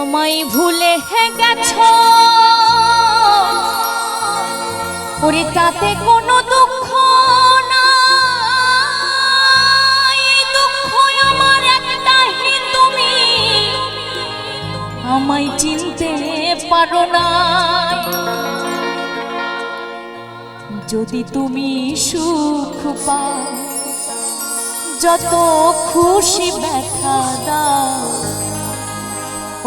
আমায় ভুলে গেছ। ওরে, তাতে কোনো দুঃখ আমায় চিনতে পারো না। যদি তুমি সুখ পাও, যত খুশি ব্যথা দাও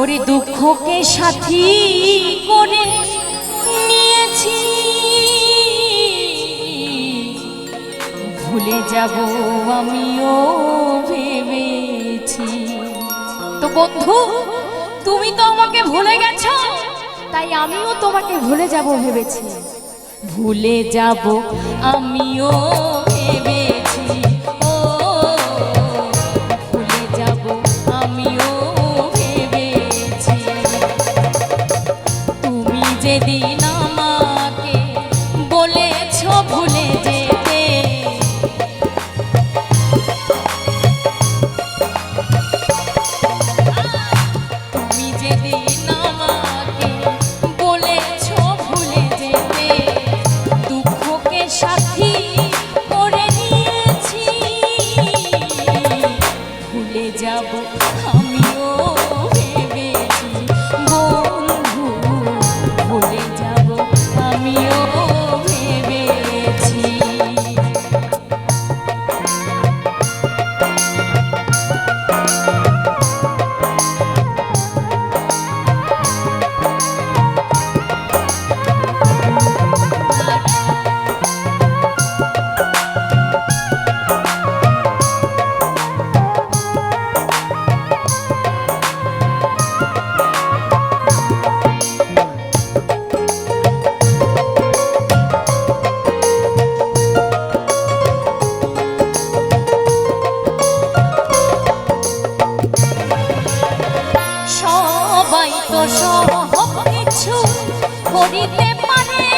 ওরে দুঃখকে সাথী করে নিয়েছি। ভুলে যাব আমিও ভেবেছি। তো বন্ধু, তুমি তো আমাকে ভুলে গেছ, তাই আমিও তোমাকে ভুলে যাব ভেবেছি। ভুলে যাব আমিও ভেবেছি। ও, ভুলে যাব আমিও করিতে পারে।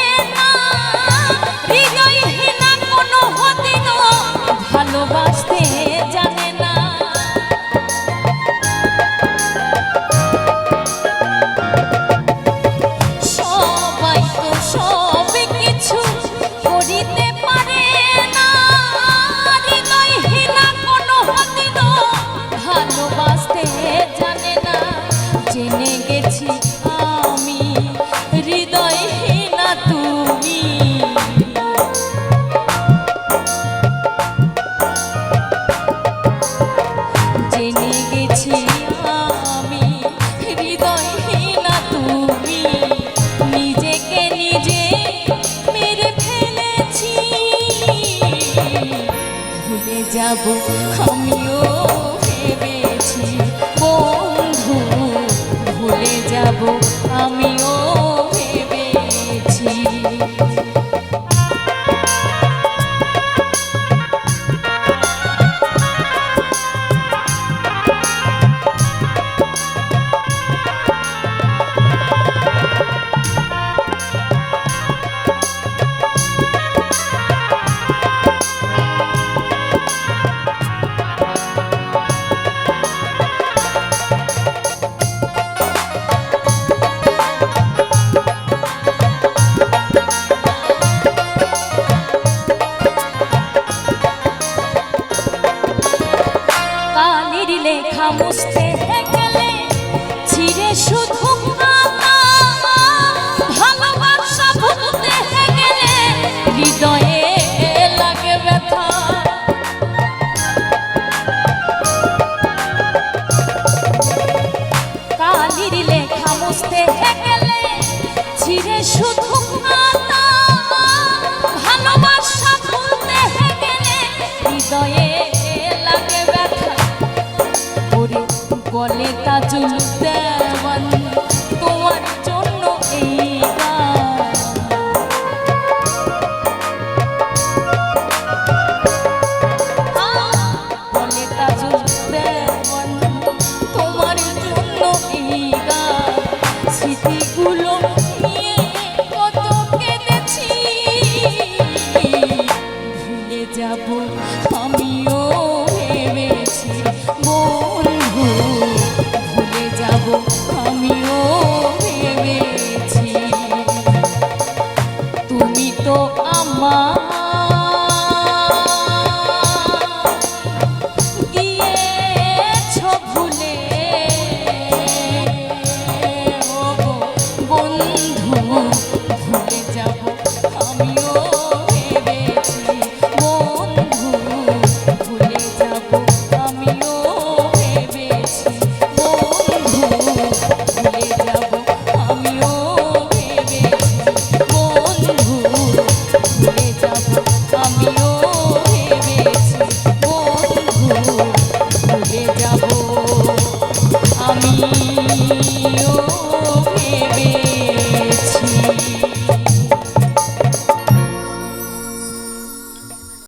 ভুলে শুধু আমি